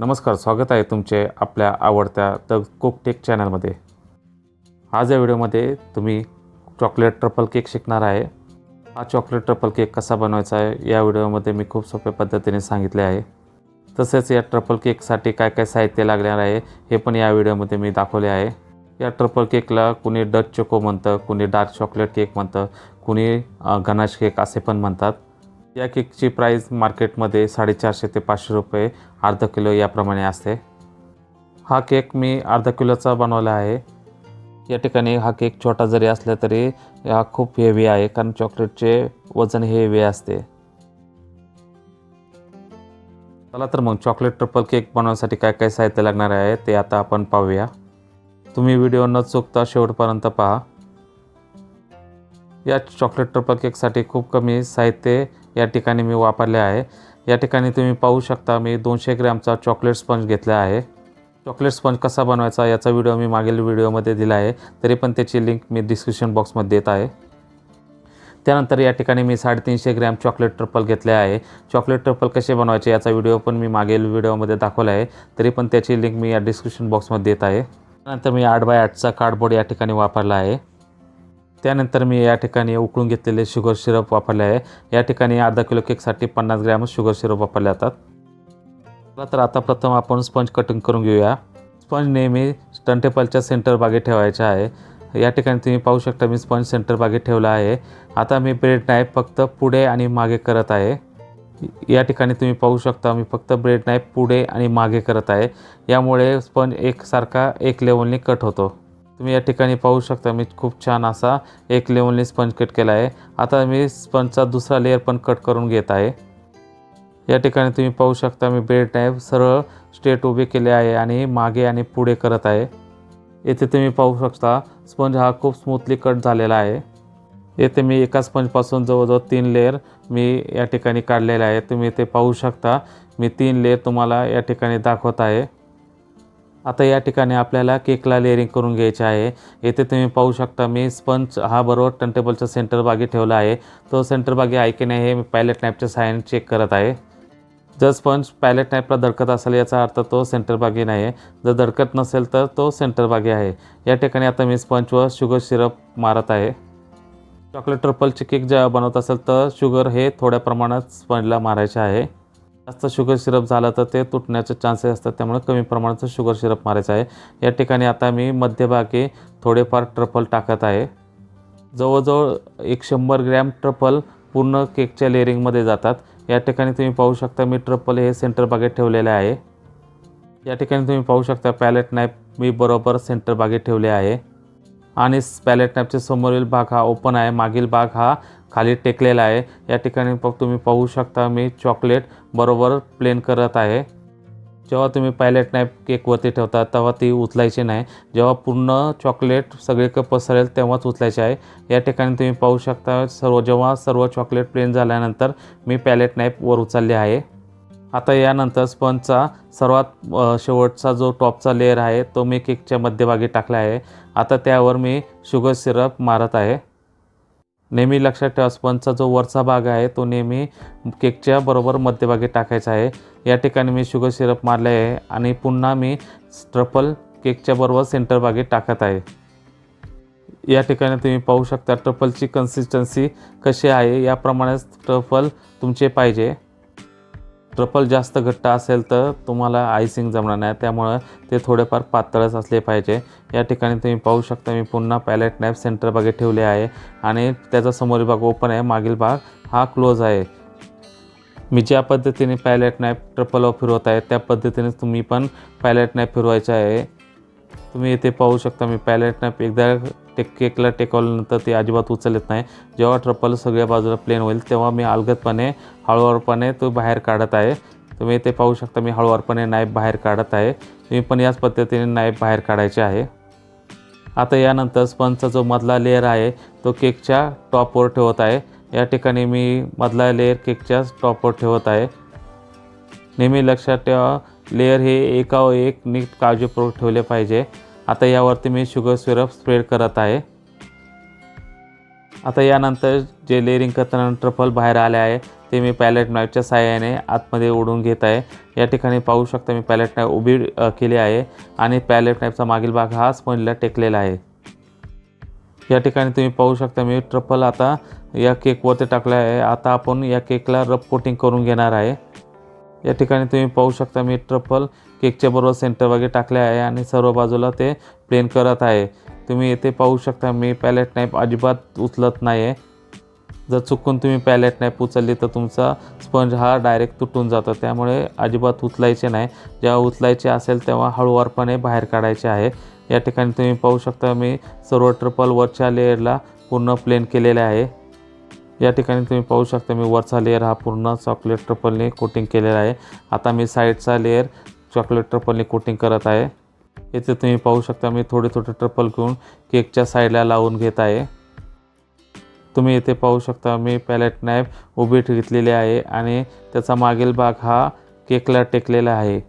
नमस्कार स्वागत आहे तुमचे आपल्या आवडत्या द कुक टेक चॅनलमध्ये. आज या व्हिडिओमध्ये तुम्ही चॉकलेट ट्रपल केक शिकणार आहे. हा चॉकलेट ट्रपल केक कसा बनवायचा आहे या व्हिडिओमध्ये मी खूप सोप्या पद्धतीने सांगितले आहे. तसेच या ट्रपल केकसाठी काय काय साहित्य लागणार आहे हे पण या व्हिडिओमध्ये मी दाखवले आहे. या ट्रपल केकला कुणी डच चोको म्हणतं कुणी डार्क चॉकलेट केक म्हणतं कुणी अ, गनाश केक असे पण म्हणतात. या केकची प्राईस मार्केटमध्ये साडेचारशे ते पाचशे रुपये अर्धा किलो याप्रमाणे असते. हा केक मी अर्धा किलोचा बनवला आहे. या ठिकाणी हा केक छोटा जरी असला तरी हा खूप हेवी आहे कारण चॉकलेटचे वजन हे हेवी असते. चला तर मग चॉकलेट ट्रिपल केक बनवण्यासाठी काय काय साहित्य लागणार आहे ते आता आपण पाहूया. तुम्ही व्हिडिओ न चुकता शेवटपर्यंत पहा. या चॉकलेट ट्रिपल केकसाठी खूप कमी साहित्य या ठिकाणी मी वापरले आहे. या ठिकाणी तुम्ही पाहू शकता मी दोनशे ग्रॅमचा चॉकलेट स्पंज घेतला आहे. चॉकलेट स्पंज कसा बनवायचा याचा व्हिडिओ मी मागील व्हिडिओमध्ये दिला आहे. तरी पण त्याची लिंक मी डिस्क्रिप्शन बॉक्समध्ये देत आहे. त्यानंतर या ठिकाणी मी साडेतीनशे ग्रॅम चॉकलेट ट्रिपल घेतले आहे. चॉकलेट ट्रिपल कसे बनवायचे याचा व्हिडिओ पण मी मागील व्हिडिओमध्ये दाखवला आहे. तरी पण त्याची लिंक मी या डिस्क्रिप्शन बॉक्समध्ये देत आहे. त्यानंतर मी आठ बाय आठचा कार्डबोर्ड या ठिकाणी वापरला आहे. त्यानंतर मी या ठिकाणी उकळून घेतलेले शुगर सिरप वापरले आहे. या ठिकाणी अर्धा किलो केकसाठी पन्नास ग्रॅम शुगर सिरप वापरले जातात. चला तर आता प्रथम आपण स्पंज कटिंग करून घेऊया. स्पंज नेहमी स्टंटेपलच्या सेंटर बागे ठेवायचा आहे. या ठिकाणी तुम्ही पाहू शकता मी स्पंज सेंटर बागे ठेवला आहे. आता मी ब्रेड नाईफ फक्त पुढे आणि मागे करत आहे. या ठिकाणी तुम्ही पाहू शकता मी फक्त ब्रेड नाईफ पुढे आणि मागे करत आहे. यामुळे स्पंज एकसारखा एक लेवलने कट होतो. तुम्ही या ठिकाणी पाहू शकता मी खूप छान असा एक लेवलने स्पंज कट केला आहे. आता मी स्पंजचा दुसरा लेअर पण कट करून घेत आहे. या ठिकाणी तुम्ही पाहू शकता मी बेड टाईप सरळ स्ट्रेट उभे केले आहे आणि मागे आणि पुढे करत आहे. येथे तुम्ही पाहू शकता स्पंज हा खूप स्मूथली कट झालेला आहे. येथे मी एका स्पंजपासून जवळजवळ तीन लेअर मी या ठिकाणी काढलेले आहे. तुम्ही ते पाहू शकता मी तीन लेअर तुम्हाला या ठिकाणी दाखवत आहे. आता या ठिकाणी आपल्याला केकला लेअरिंग करून घ्यायचे आहे. येथे तुम्ही पाहू शकता मी स्पंच हा बरोबर टर्नटेबलच्या सेंटर बागी ठेवला आहे. तो सेंटर बागी आहे की नाही हे मी पॅलेट नॅपच्या सहाय्याने चेक करत आहे. जर स्पंज पॅलेट नॅपला धडकत असेल याचा अर्थ तो सेंटर बागी नाही आहे. जर धडकत नसेल तर तो सेंटर बागी आहे. या ठिकाणी आता मी स्पंजवर शुगर सिरप मारत आहे. चॉकलेट ट्रपलची केक ज्या बनवत असेल तर शुगर हे थोड्या प्रमाणात स्पंजला मारायचे आहे. जास्त शुगर सिरप झालं तर ते तुटण्याचे चान्सेस असतात. त्यामुळे कमी प्रमाणाचं शुगर सिरप मारायचं आहे. या ठिकाणी आता मी मध्यभागी थोडेफार ट्रफल टाकत आहे. जवळजवळ एक शंभर ग्रॅम ट्रफल पूर्ण केकच्या लेअरिंगमध्ये जातात. या ठिकाणी तुम्ही पाहू शकता मी ट्रपल हे सेंटर बागेत ठेवलेले आहे. या ठिकाणी तुम्ही पाहू शकता पॅलेट नाईफ मी बरोबर सेंटर बागेत ठेवले आहे. आणि पॅलेट नाईफच्या समोरील भाग हा ओपन आहे. मागील भाग हा खाली टेकलेला आहे. या ठिकाणी फक्त तुम्ही पाहू शकता मी चॉकलेट बरोबर प्लेन करत आहे. जेव्हा तुम्ही पायलेट नाईफ केकवरती ठेवता तेव्हा ती उचलायची नाही. जेव्हा पूर्ण चॉकलेट सगळीकडे पसरेल तेव्हाच उचलायचे आहे. या ठिकाणी तुम्ही पाहू शकता सर्व जेव्हा सर्व चॉकलेट प्लेन झाल्यानंतर मी पॅलेट नाईफ वर उचलले आहे. आता यानंतर स्पंजचा सर्वात शेवटचा जो टॉपचा लेअर आहे तो मी केकच्या मध्यभागी टाकला आहे. आता त्यावर मी शुगर सिरप मारत आहे. नेहमी लक्षात ठेवा स्पंजचा जो वरचा भाग आहे तो नेहमी केकच्या बरोबर मध्यभागी टाकायचा आहे. या ठिकाणी मी शुगर सिरप मारले आहे आणि पुन्हा मी ट्रफल केकच्या बरोबर सेंटर भागी टाकत आहे. या ठिकाणी तुम्ही पाहू शकता ट्रफलची कन्सिस्टन्सी कशी आहे याप्रमाणेच ट्रफल तुमचे पाहिजे. ट्रपल जास्त घट्ट असेल तर तुम्हाला आयसिंग जमणार नाही. त्यामुळं ते थोडेफार पातळच असले पाहिजे. या ठिकाणी तुम्ही पाहू शकता मी पुन्हा पॅलेट नॅप सेंटर बागे ठेवले आहे. आणि त्याचा समोरील भाग ओपन आहे. मागील भाग हा क्लोज आहे. मी ज्या पद्धतीने पॅलेट नॅप ट्रपलवर फिरवत आहे त्या पद्धतीने तुम्ही पण पॅलेट नॅप फिरवायचं आहे. तुम्ही इथे पाहू शकता मी पॅलेट नॅप एकदा टेक केकला टेकवल्यानंतर ते अजिबात उचलत नाही. जेव्हा ट्रपल सगळ्या बाजूला प्लेन होईल तेव्हा मी अलगदपणे हळूहळपणे तो बाहेर काढत आहे. तुम्ही ते पाहू शकता मी हळूवारपणे नाईफ बाहेर काढत आहे. तुम्ही पण याच पद्धतीने नाईफ बाहेर काढायचे आहे. आता यानंतर स्पंजचा जो मधला लेअर आहे तो केकच्या टॉपवर ठेवत आहे. या ठिकाणी मी मधला लेअर केकच्या टॉपवर ठेवत आहे. नेहमी लक्षात ठेवा लेअर हे एकावर एक नीट काळजीपूर्वक ठेवले पाहिजे. आता यावरती मी शुगर सिरप स्प्रेड करत आहे. आता यानंतर जे लेअरिंग करताना ट्रफल बाहेर आले आहे ते मी पॅलेट नाईफच्या सहाय्याने आतमध्ये ओढून घेत आहे. या ठिकाणी पाहू शकता मी पॅलेट नाईफ उभी केली आहे आणि पॅलेट नाईफचा मागील भाग हा स्पॉनला टेकलेला आहे. या ठिकाणी तुम्ही पाहू शकता मी ट्रफल आता या केकवरती टाकलं आहे. आता आपण या केकला रफ कोटिंग करून घेणार आहे. या ठिकाणी तुम्ही पाहू शकता मी ट्रफल केकच्या बरोबर सेंटर वगैरे टाकले आहे आणि सर्व बाजूला ते प्लेन करत आहे. तुम्ही येथे पाहू शकता मी पॅलेट नाईफ अजिबात उचलत नाही आहे जर चुकून तुम्ही पॅलेट नाईफ उचलली तर तुमचा स्पंज हा डायरेक्ट तुटून जातो. त्यामुळे अजिबात उचलायचे नाही. जेव्हा उचलायचे असेल तेव्हा हळूवारपणे बाहेर काढायचे आहे. या ठिकाणी तुम्ही पाहू शकता मी सर्व ट्रिपल वरच्या लेअरला पूर्ण प्लेन केलेले आहे. या ठिकाणी तुम्ही पाहू शकता मी वरचा लेअर हा पूर्ण चॉकलेट ट्रपलने कोटिंग केलेला आहे. आता मी साईडचा लेअर चॉकलेट ट्रपलने कोटिंग करत आहे. येथे तुम्ही पाहू शकता मी थोडे थोडे ट्रपल घेऊन केकच्या साईडला लावून घेत आहे. तुम्ही इथे पाहू शकता मी पॅलेट नाईफ उभी घेतलेली आहे आणि त्याचा मागील भाग हा केकला टेकलेला आहे.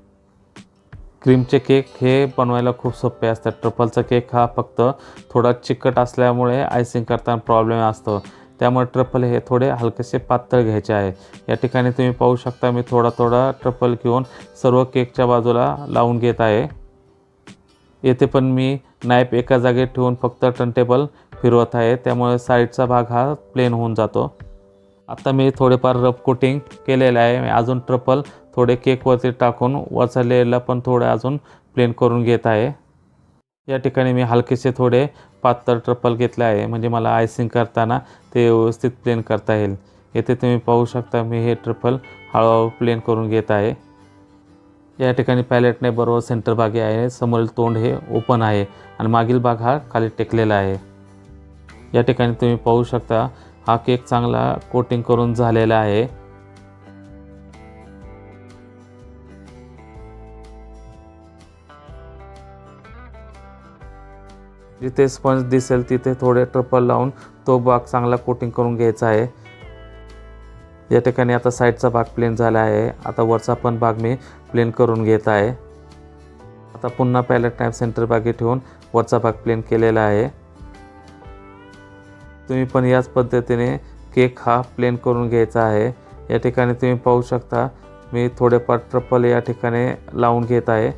क्रीमचे केक हे बनवायला खूप सोपे असतात. ट्रफलचा केक हा फक्त थोडा चिकट असल्यामुळे आयसिंग करताना प्रॉब्लेम असतो. त्यामुळे ट्रफल हे थोडे हलकेसे पातळ घ्यायचे आहे. या ठिकाणी तुम्ही पाहू शकता मी थोडा थोडा ट्रफल घेऊन सर्व केकच्या बाजूला लावून घेत आहे. येथे पण मी नाईफ एका जागेत ठेवून फक्त टर्नटेबल फिरवत आहे. त्यामुळे साईडचा भाग हा प्लेन होऊन जातो. आता मी थोडेफार रफ कोटिंग केलेलं आहे. मी अजून ट्रपल थोडे केकवरती टाकून वरचा लेअरला पण थोडं अजून प्लेन करून घेत आहे. या ठिकाणी मी हलकेसे थोडे पातळ ट्रपल घेतले आहे. म्हणजे मला आयसिंग करताना ते व्यवस्थित प्लेन करता येईल. येथे तुम्ही पाहू शकता मी हे ट्रपल हळूहळू प्लेन करून घेत आहे. या ठिकाणी पॅलेटने बरोबर सेंटर भागी आहे. समोरील तोंड हे ओपन आहे आणि मागील भाग हा खाली टेकलेला आहे. या ठिकाणी तुम्ही पाहू शकता हा केक चांगला कोटिंग करून झालेला आहे. जिथे स्पंज दिसेल तिथे थोडे ट्रपल लावून तो भाग चांगला कोटिंग करून घ्यायचा आहे. या ठिकाणी आता साईडचा भाग प्लेन झाला आहे. आता वरचा पण भाग मी प्लेन करून घेत आहे. आता पुन्हा पॅलेट टाईप सेंटर भागी ठेवून वरचा भाग प्लेन केलेला आहे. तुम्ही पण याच पद्धतीने केक हा प्लेन करून घ्यायचा आहे. या ठिकाणी तुम्ही पाहू शकता मी थोडेफार ट्रपल या ठिकाणी लावून घेत आहे.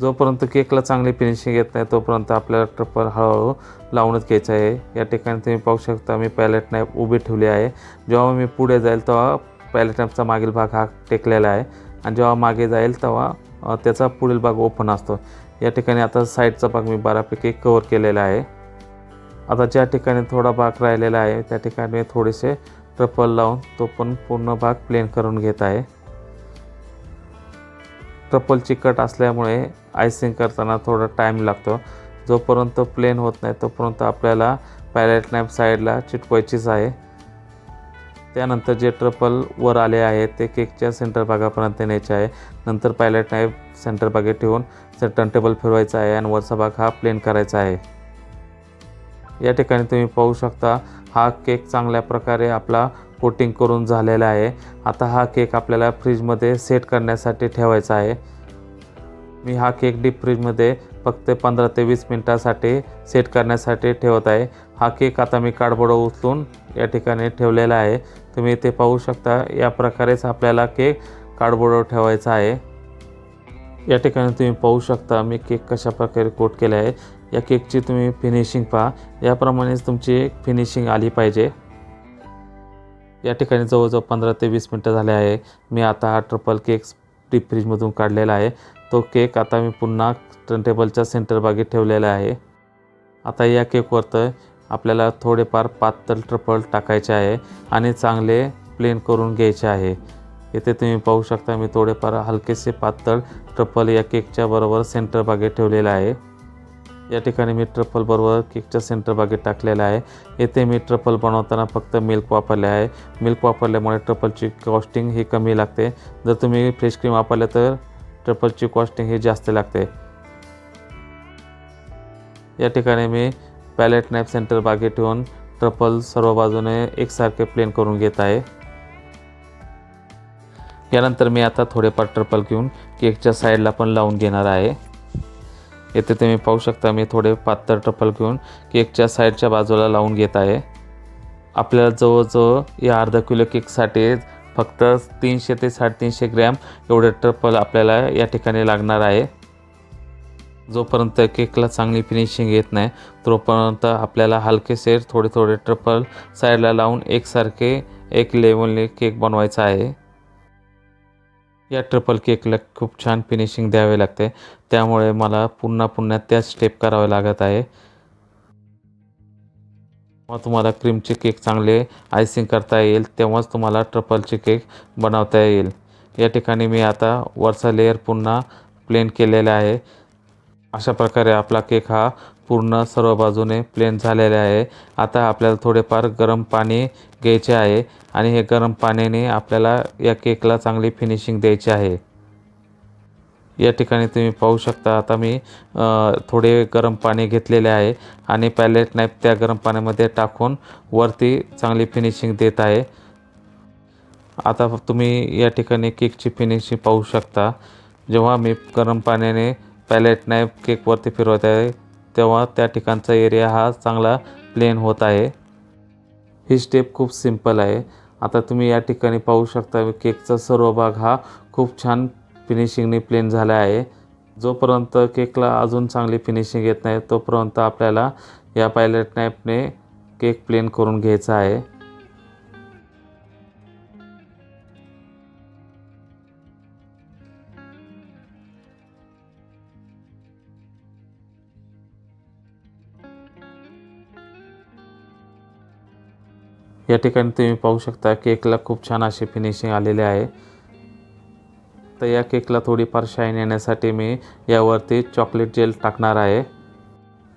जोपर्यंत केकला चांगली फिनिशिंग येत नाही तोपर्यंत आपल्याला ट्रपल हळूहळू लावूनच घ्यायचं आहे. या ठिकाणी तुम्ही पाहू शकता मी पॅलेट नाईफ उभी ठेवली आहे. जेव्हा मी पुढे जाईल तेव्हा पॅलेट नाईफचा मागील भाग हा टेकलेला आहे. आणि जेव्हा मागे जाईल तेव्हा त्याचा पुढील भाग ओपन असतो. या ठिकाणी आता साईडचा भाग मी बऱ्यापैकी कवर केलेला आहे. आता ज्या ठिकाणी थोडा भाग राहिलेला आहे त्या ठिकाणी थोडेसे ट्रपल लावून तो पण पूर्ण भाग प्लेन करून घेत आहे. ट्रपल चिकट असल्यामुळे आयसिंग करताना थोडा टाईम लागतो. जोपर्यंत प्लेन होत नाही तोपर्यंत आपल्याला पॅलेट नॅप साईडला चिटकवायचीच आहे. त्यानंतर जे ट्रपल वर आले आहे ते केकच्या सेंटर भागापर्यंत न्यायचे आहे. नंतर पॅलेट नाईफ सेंटर भागे ठेवून टर्न टेबल फिरवायचा आहे आणि वरचा भाग हा प्लेन करायचा आहे. या ठिकाणी तुम्ही पाहू शकता हा केक चांगल्या प्रकारे आपला कोटिंग करून झालेला आहे. आता हा केक आपल्याला फ्रीजमध्ये सेट करण्यासाठी ठेवायचा आहे. मी हा केक डीप फ्रीजमध्ये फक्त पंधरा ते वीस मिनटासाठी सेट करण्यासाठी ठेवत आहे. हा केक आता मी कार्डबोर्ड उचलून या ठिकाणी ठेवलेला आहे. तुम्ही ते पाहू शकता या प्रकारेच आपल्याला केक कार्डबोर्डवर ठेवायचा आहे. या ठिकाणी तुम्ही पाहू शकता मी केक कशा प्रकारे कोट केला आहे. या केकची तुम्ही फिनिशिंग पहा. याप्रमाणेच तुमची फिनिशिंग आली पाहिजे. या ठिकाणी जवळजवळ पंधरा ते वीस मिनटं झाले आहे. मी आता हा ट्रिपल केक डीप फ्रीजमधून काढलेला आहे. तो केक आता मी पुन्हा टर्नटेबलच्या सेंटर बागेत ठेवलेला आहे. आता या केकवर तर आपल्याला थोडेफार पातळ ट्रपल टाकायचे आहे आणि चांगले प्लेन करून घ्यायचे आहे. येथे तुम्ही पाहू शकता मी थोडेफार हलकेसे पातळ ट्रपल या केकच्या बरोबर सेंटर बागेत ठेवलेला आहे. या ठिकाणी मी ट्रपल बरोबर केकच्या सेंटर बागेत टाकलेला आहे. येथे मी ट्रपल बनवताना फक्त मिल्क वापरले आहे. मिल्क वापरल्यामुळे ट्रपलची कॉस्टिंग ही कमी लागते. जर तुम्ही फ्रेश क्रीम वापरलं तर ट्रपलची कॉस्टिंग ही जास्त लागते. या ठिकाणी मी पॅलेट नॅप सेंटर बागे ठेवून ट्रपल सर्व बाजूने एकसारखे प्लेन करून घेत आहे. यानंतर मी आता थोडेफार ट्रपल घेऊन केकच्या साईडला पण लावून घेणार आहे. येथे तुम्ही पाहू शकता मी थोडे पातळ ट्रपल घेऊन केकच्या साईडच्या बाजूला लावून घेत आहे. आपल्याला जवळजवळ या अर्धा किलो केकसाठी फक्त तीनशे ते साडेतीनशे ग्रॅम एवढे ट्रपल आपल्याला या ठिकाणी लागणार आहे. जोपर्यंत केकला चांगली फिनिशिंग येत नाही तोपर्यंत आपल्याला हलकेसे थोडे थोडे ट्रपल साईडला लावून एकसारखे एक लेवलने केक बनवायचा आहे. या ट्रिपल केकला खूप छान फिनिशिंग द्यावे लागते. त्यामुळे मला पुन्हा पुन्हा त्याच स्टेप करावे लागत आहे. तेव्हा तुम्हाला क्रीमचे केक चांगले आयसिंग करता येईल तेव्हाच तुम्हाला ट्रपलचे केक बनवता येईल. या ठिकाणी मी आता वरचा लेअर पुन्हा प्लेन केलेला आहे. अशा प्रकारे आपला केक हा पूर्ण सर्व बाजूने प्लेन झालेला आहे. आता आपल्याला थोडेफार गरम पाणी घ्यायचे आहे आणि हे गरम पाण्याने आपल्याला या केकला चांगली फिनिशिंग द्यायची आहे. या ठिकाणी तुम्ही पाहू शकता आता मी थोडे गरम पाणी घेतलेले आहे आणि पॅलेट नाईफ त्या गरम पाण्यामध्ये टाकून वरती चांगली फिनिशिंग देत आहे. आता तुम्ही या ठिकाणी केकची फिनिशिंग पाहू शकता. जेव्हा मी गरम पाण्याने पॅलेट नाईफ केकवरती फिरवत आहे तेव्हा त्या ठिकाणचा एरिया हा चांगला प्लेन होत आहे. ही स्टेप खूप सिंपल आहे. आता तुम्ही या ठिकाणी पाहू शकता केकचा सर्व भाग हा खूप छान फिनिशिंगने प्लेन झाला आहे. जोपर्यंत केकला अजून चांगली फिनिशिंग येत नाही तोपर्यंत आपल्याला या पायलट नॅपने केक प्लेन करून घ्यायचा आहे. या ठिकाणी तुम्ही पाहू शकता केकला खूप छान अशी फिनिशिंग आलेली आहे. तर या केकला थोडीफार शाईन येण्यासाठी मी यावरती चॉकलेट जेल टाकणार आहे.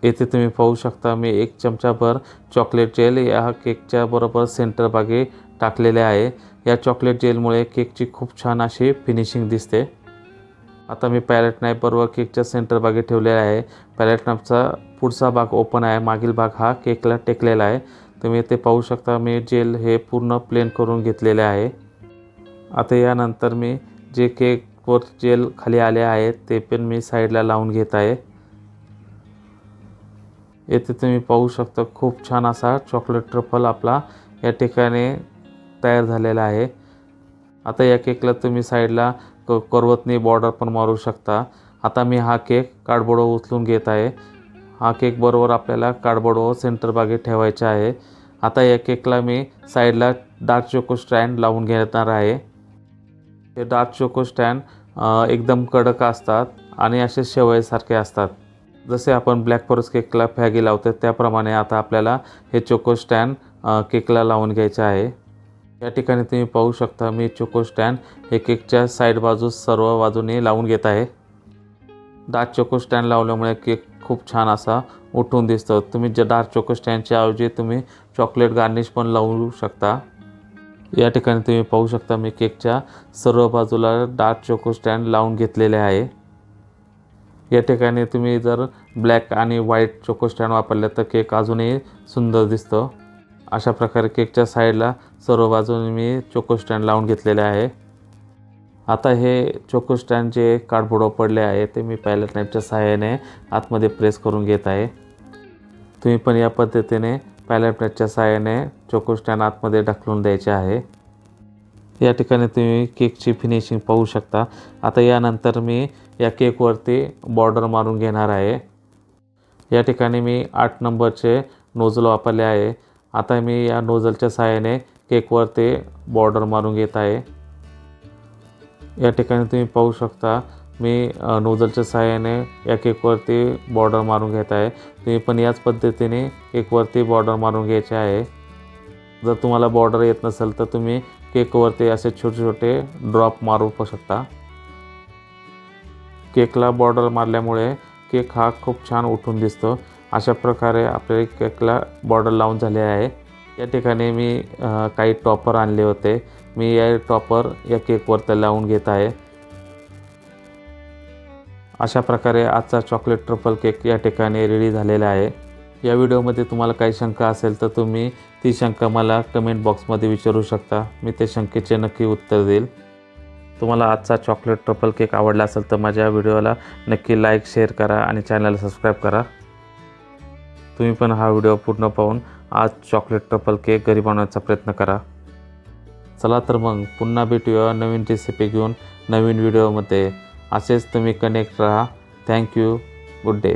येथे तुम्ही पाहू शकता मी एक चमचाभर चॉकलेट जेल या केकच्या बरोबर सेंटर भागी टाकलेले आहे. या चॉकलेट जेलमुळे केकची खूप छान अशी फिनिशिंग दिसते. आता मी पॅलेट नाईफ बरोबर केकच्या सेंटर भागी ठेवलेला आहे. पॅलेट नाईफचा पुढचा भाग ओपन आहे. मागील भाग हा केकला टेकलेला आहे. तुम्ही ते पाहू शकता मी जेल हे पूर्ण प्लेन करून घेतलेले आहे. आता यानंतर मी जे केकवर जेल खाली आले आहेत ते पण मी साईडला लावून घेत आहे. येथे तुम्ही पाहू शकता खूप छान असा चॉकलेट ट्रफल आपला या ठिकाणी तयार झालेला आहे. आता या केकला तुम्ही साईडला क करवतनी बॉर्डर पण मारू शकता. आता मी हा केक कार्डबोर्डवर उचलून घेत आहे. हा केक बरोबर आपल्याला कार्डबोर्डवर सेंटर बागेत ठेवायचा आहे. आता या केकला मी साईडला डार्क चोको स्टँड लावून घेणार आहे. हे डार्क चोको स्टँड एकदम कडक असतात आणि असे शेवयासारखे असतात. जसे आपण ब्लॅक फॉरेस्ट केकला फॅगी लावतो त्याप्रमाणे आता आपल्याला हे चोको स्टँड केकला लावून घ्यायचे आहे. या ठिकाणी तुम्ही पाहू शकता मी चोको स्टँड हे केकच्या साईड बाजूस सर्व बाजूने लावून घेत आहे. डार्क चोको स्टँड लावल्यामुळे केक खूप छान असा उठून दिसतो. तुम्ही जे डार्क चोको स्टँडच्या ऐवजी तुम्ही चॉकलेट गार्निश पण लावू शकता. या ठिकाणी तुम्ही पाहू शकता मी केकच्या सर्व बाजूला डार्क चोको स्टँड लावून घेतलेले आहे. या ठिकाणी तुम्ही जर ब्लॅक आणि व्हाईट चोको स्टँड वापरले तर केक अजूनही सुंदर दिसतो. अशा प्रकारे केकच्या साईडला सर्व बाजूने मी चोको स्टँड लावून घेतलेले आहे. आता हे चोको स्टँड जे कार्डबोर्डवर पडले आहे ते मी पायलट नाईपच्या सहाय्याने आतमध्ये प्रेस करून घेत आहे. तुम्ही पण या पद्धतीने पॅलेटच्या साहाय्याने चोकोस्टॅन आतमध्ये ढकलून द्यायचे आहे. या ठिकाणी तुम्ही केकची फिनिशिंग पाहू शकता. आता यानंतर मी या केकवरती बॉर्डर मारून घेणार आहे. या ठिकाणी मी आठ नंबरचे नोझल वापरले आहे. आता मी या नोझलच्या सहाय्याने केकवरती बॉर्डर मारून घेत आहे. या ठिकाणी तुम्ही पाहू शकता मी नोजलच्या नोझलच्या सहाय्याने या केकवरती बॉर्डर मारून घेत आहे. तुम्ही पण याच पद्धतीने केकवरती बॉर्डर मारून घ्यायचे आहे. जर तुम्हाला बॉर्डर येत नसेल तर तुम्ही केकवरती असे छोटे छोटे ड्रॉप मारू शकता. केकला बॉर्डर मारल्यामुळे केक हा खूप छान उठून दिसतो. अशा प्रकारे आपल्या केकला बॉर्डर लावून झाले आहे. या ठिकाणी मी काही टॉपर आणले होते. मी या टॉपर या केकवरती लावून घेत आहे. अशा प्रकारे आजचा चॉकलेट ट्रफल केक या ठिकाणी रेडी झालेला आहे. या व्हिडिओमध्ये तुम्हाला काही शंका असेल तर तुम्ही ती शंका मला कमेंट बॉक्समध्ये विचारू शकता. मी त्या शंकेचे नक्की उत्तर देईल. तुम्हाला आजचा चॉकलेट ट्रफल केक आवडला असेल तर माझ्या व्हिडिओला नक्की लाईक शेअर करा आणि चॅनलला सबस्क्राईब करा. तुम्ही पण हा व्हिडिओ पूर्ण पाहून आज चॉकलेट ट्रफल केक घरी बनवण्याचा प्रयत्न करा. चला तर मग पुन्हा भेटूया नवीन रेसिपी घेऊन नवीन व्हिडिओमध्ये. असेच तुम्ही कनेक्ट राहा. Thank you good day